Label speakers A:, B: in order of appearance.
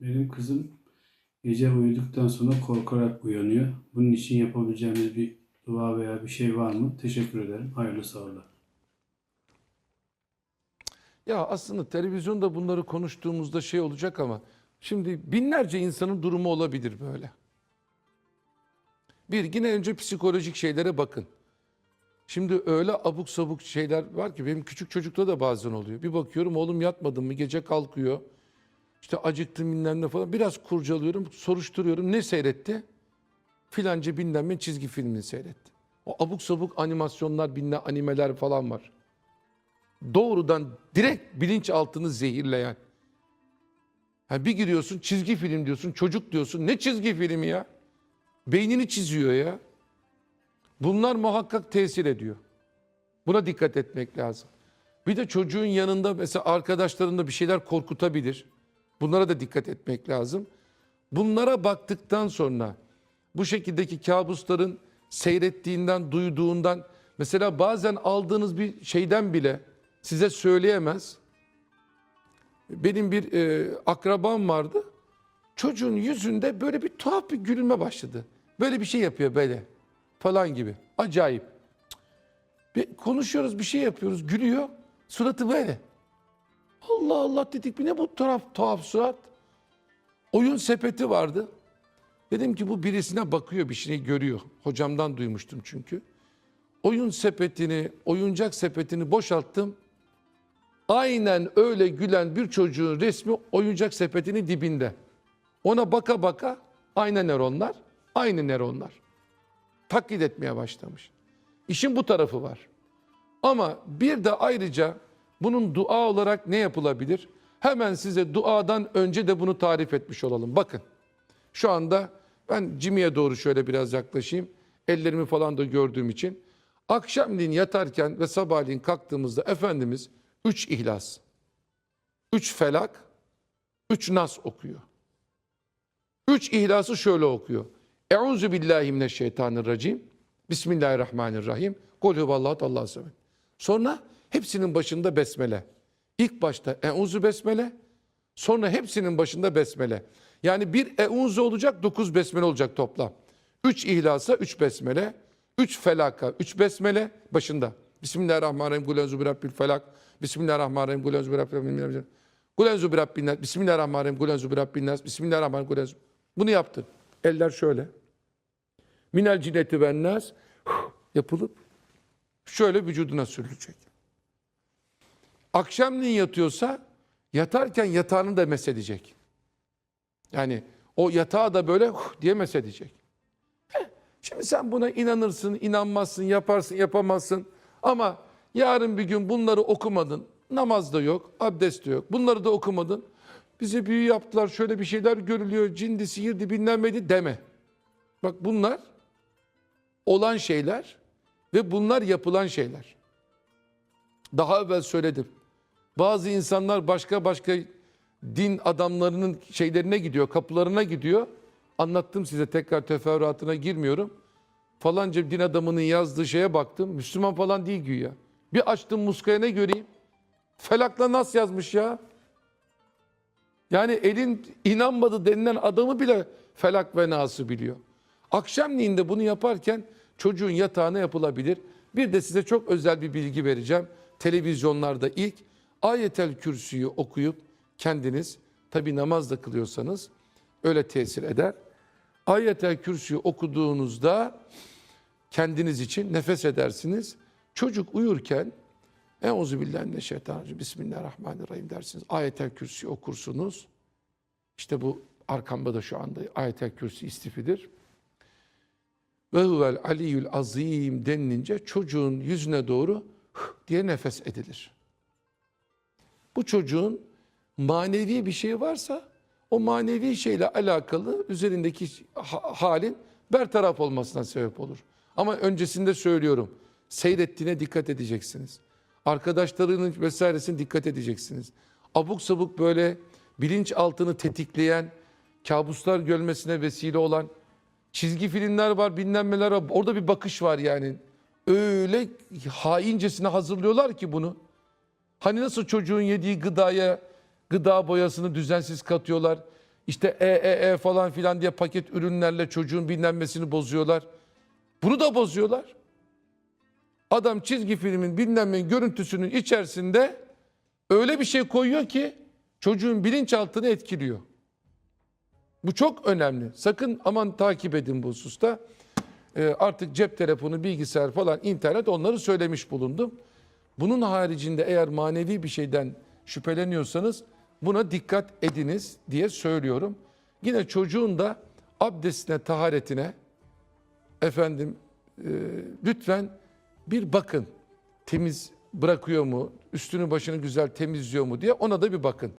A: Benim kızım gece uyuduktan sonra korkarak uyanıyor. Bunun için yapabileceğimiz bir dua veya bir şey var mı? Teşekkür ederim. Hayırlı sağlıklar.
B: Ya aslında televizyonda bunları konuştuğumuzda şey olacak ama şimdi binlerce insanın durumu olabilir böyle. Bir yine önce psikolojik şeylere bakın. Şimdi öyle abuk sabuk şeyler var ki benim küçük çocukta da bazen oluyor. Bir bakıyorum oğlum yatmadın mı gece kalkıyor. İşte acıktım bilmem ne falan. Biraz kurcalıyorum, soruşturuyorum. Ne seyretti? Filanca bilmem ne çizgi filmini seyretti. O abuk sabuk animasyonlar, bilmem animeler falan var doğrudan direkt bilinçaltını zehirleyen. Ha bir giriyorsun çizgi film diyorsun, çocuk diyorsun. Ne çizgi filmi ya? Beynini çiziyor ya. Bunlar muhakkak tesir ediyor. Buna dikkat etmek lazım. Bir de çocuğun yanında mesela arkadaşlarında bir şeyler korkutabilir. Bunlara da dikkat etmek lazım. Bunlara baktıktan sonra bu şekildeki kabusların seyrettiğinden, duyduğundan mesela bazen aldığınız bir şeyden bile size söyleyemez. Benim bir e, akrabam vardı. Çocuğun yüzünde böyle bir tuhaf bir gülme başladı. Böyle bir şey yapıyor böyle falan gibi. Acayip. Bir konuşuyoruz bir şey yapıyoruz gülüyor. Suratı böyle. Allah Allah dedik bir ne bu tuhaf, tuhaf surat. Oyun sepeti vardı. Dedim ki bu birisine bakıyor bir şey görüyor. Hocamdan duymuştum çünkü. Oyun sepetini, oyuncak sepetini boşalttım. Aynen öyle gülen bir çocuğun resmi oyuncak sepetinin dibinde. Ona baka baka aynı nöronlar, aynı nöronlar. Taklit etmeye başlamış. İşin bu tarafı var. Ama bir de ayrıca bunun dua olarak ne yapılabilir? Hemen size duadan önce de bunu tarif etmiş olalım. Bakın şu anda ben cimiye doğru şöyle biraz yaklaşayım. Ellerimi falan da gördüğüm için. Akşamleyin yatarken ve sabahleyin kalktığımızda Efendimiz üç ihlas, üç felak, üç nas okuyor. Üç ihlası şöyle okuyor. Euzu billahi mineşşeytanirracim. Bismillahirrahmanirrahim. Kul huvallahu Allah'a seven. Sonra hepsinin başında besmele. İlk başta euzu besmele, sonra hepsinin başında besmele. Yani bir euzu olacak, dokuz besmele olacak toplam. Üç ihlasa, üç besmele, üç felaka, üç besmele başında. Bismillahirrahmanirrahim. Kul enzu birabbil felak. Bismillahirrahmanirrahim. Kul enzu birabbil felak. Kul enzu birabbin nas. Bismillahirrahmanirrahim. Kul enzu birabbin nas. Bismillahirrahmanirrahim. Kul. Bunu yaptın. Eller şöyle. Minel cinneti ven nas yapılıp şöyle vücuduna sürülecek. Akşamleyin yatıyorsa yatarken yatağını da mesedecek. Yani o yatağı da böyle diye mesedecek. Heh, Şimdi sen buna inanırsın, inanmazsın, yaparsın, yapamazsın. Ama yarın bir gün bunları okumadın. Namaz da yok, abdest de yok. Bunları da okumadın. Bize büyü yaptılar, şöyle bir şeyler görülüyor, cindi, sihirdi, bilmem deme. Bak bunlar olan şeyler ve bunlar yapılan şeyler. Daha evvel söyledim. Bazı insanlar başka başka din adamlarının şeylerine gidiyor, kapılarına gidiyor. Anlattım size tekrar teferruatına girmiyorum. Falanca din adamının yazdığı şeye baktım. Müslüman falan değil güya. Bir açtım muskaya ne göreyim? Felakla nas yazmış ya. Yani elin inanmadı denilen adamı bile felak ve nası biliyor. Akşamleyin bunu yaparken çocuğun yatağına yapılabilir. Bir de size çok özel bir bilgi vereceğim. Televizyonlarda ilk ayetel kürsüyü okuyup kendiniz tabi namaz da kılıyorsanız öyle tesir eder. Ayetel kürsüyü okuduğunuzda kendiniz için nefes edersiniz. Çocuk uyurken Euzu billahi mineşşeytanirracim. Bismillahirrahmanirrahim dersiniz. Ayetel Kürsi okursunuz. İşte bu arkamda da şu anda Ayetel Kürsi istifidir. Ve huvel aliyyül azim denilince çocuğun yüzüne doğru diye nefes edilir. Bu çocuğun manevi bir şey varsa o manevi şeyle alakalı üzerindeki ha- halin bertaraf olmasına sebep olur. Ama öncesinde söylüyorum. Seyrettiğine dikkat edeceksiniz. Arkadaşlarının vesairesine dikkat edeceksiniz. Abuk sabuk böyle bilinçaltını tetikleyen, kabuslar görmesine vesile olan çizgi filmler var, bilmem neler var. Orada bir bakış var yani. Öyle haincesine hazırlıyorlar ki bunu. Hani nasıl çocuğun yediği gıdaya gıda boyasını düzensiz katıyorlar. işte e e e falan filan diye paket ürünlerle çocuğun bilinmesini bozuyorlar. Bunu da bozuyorlar. Adam çizgi filmin bilmem ne görüntüsünün içerisinde öyle bir şey koyuyor ki çocuğun bilinçaltını etkiliyor. Bu çok önemli. Sakın aman takip edin bu hususta. Ee, artık cep telefonu, bilgisayar falan, internet onları söylemiş bulundum. Bunun haricinde eğer manevi bir şeyden şüpheleniyorsanız buna dikkat ediniz diye söylüyorum. Yine çocuğun da abdestine, taharetine efendim e, lütfen bir bakın. Temiz bırakıyor mu? Üstünü başını güzel temizliyor mu diye ona da bir bakın.